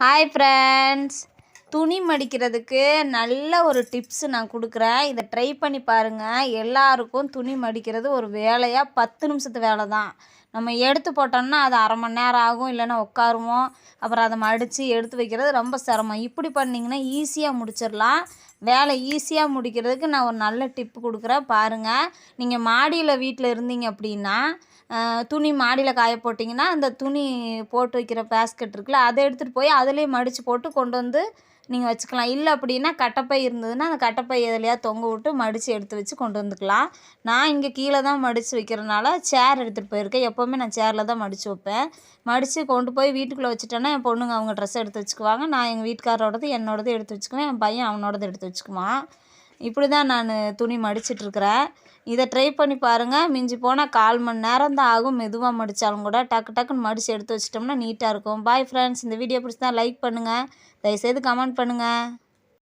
Hi friends துணி மடிக்கிறதுக்கு நல்ல ஒரு டிப்ஸ் நான் கொடுக்குறேன். இதை ட்ரை பண்ணி பாருங்கள் எல்லாருக்கும் துணி மடிக்கிறது ஒரு வேலையாக பத்து நிமிஷத்து வேலை தான் நம்ம எடுத்து போட்டோம்னா அது அரை மணி நேரம் ஆகும் இல்லைன்னா உட்காருவோம். அப்புறம் அதை மடித்து எடுத்து வைக்கிறது ரொம்ப சிரமம். இப்படி பண்ணிங்கன்னா ஈஸியாக முடிச்சிடலாம். வேலை ஈஸியாக முடிக்கிறதுக்கு நான் ஒரு நல்ல டிப்பு கொடுக்குறேன். பாருங்கள் நீங்கள் மாடியில் வீட்டில் இருந்தீங்க அப்படின்னா துணி மாடியில் காய போட்டிங்கன்னா அந்த துணி போட்டு வைக்கிற பேஸ்கெட் இருக்குல்ல அதை எடுத்துகிட்டு போய் அதிலே மடித்து போட்டு கொண்டு வந்து நீங்கள் வச்சுக்கலாம். இல்லை அப்படின்னா கட்டப்பை இருந்ததுன்னா அந்த கட்டப்பை எதுலையா தொங்க விட்டு மடித்து எடுத்து வச்சு கொண்டு வந்துக்கலாம். நான் இங்கே கீழே தான் மடித்து வைக்கிறனால சேர் எடுத்துகிட்டு போயிருக்கேன். எப்போ எப்போவுமே நான் சேரில் தான் மடித்து வைப்பேன். மடித்து கொண்டு போய் வீட்டுக்குள்ளே வச்சுட்டேன்னா என் பொண்ணுங்க அவங்க ட்ரெஸ் எடுத்து வச்சுக்குவாங்க. நான் எங்கள் வீட்டுக்காரோடது என்னோடது எடுத்து வச்சுக்குவேன். என் பையன் அவனோடது எடுத்து வச்சுக்குவான். இப்படி தான் நான் துணி மடிச்சிட்ருக்கிறேன் இதை ட்ரை பண்ணி பாருங்கள் மிஞ்சி போனால் கால் மணி நேரம் தான் ஆகும். மெதுவாக மடித்தாலும் கூட டக்கு டக்குன்னு மடித்து எடுத்து வச்சிட்டோம்னா நீட்டாக இருக்கும். பாய் ஃப்ரெண்ட்ஸ் இந்த வீடியோ பிடிச்சி தான் லைக் பண்ணுங்கள் தயவுசெய்து கமெண்ட் பண்ணுங்கள்